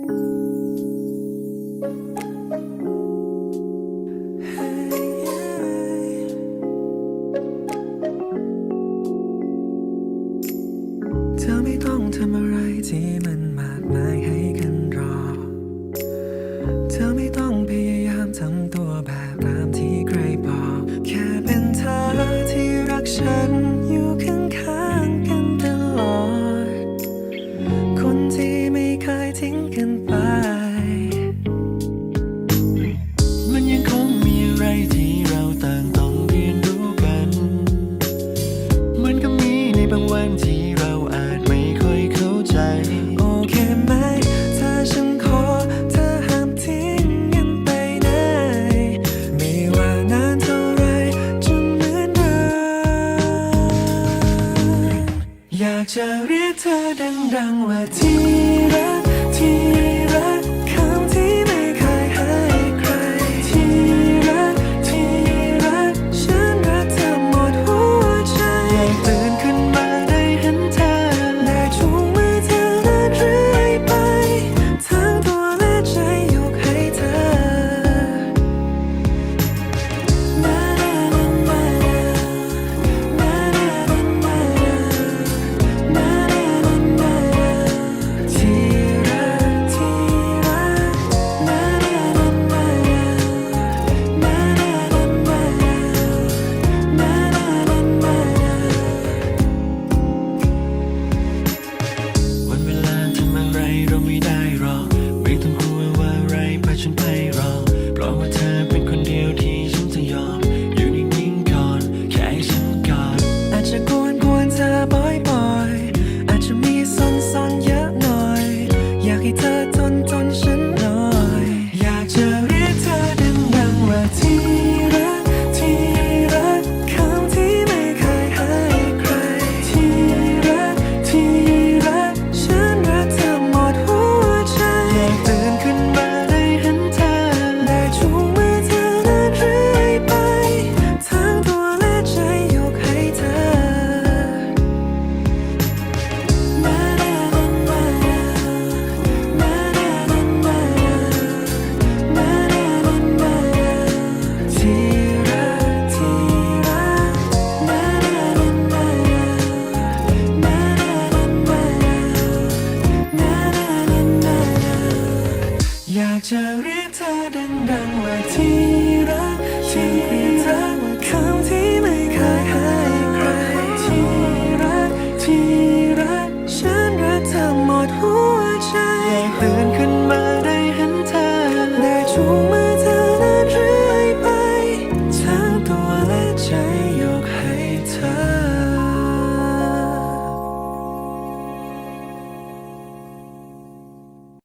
เธอไม่ต้องทำอะไรที่มัน อยากจะเรียกเธอดังๆว่าที่รักที่ cerita dendang mati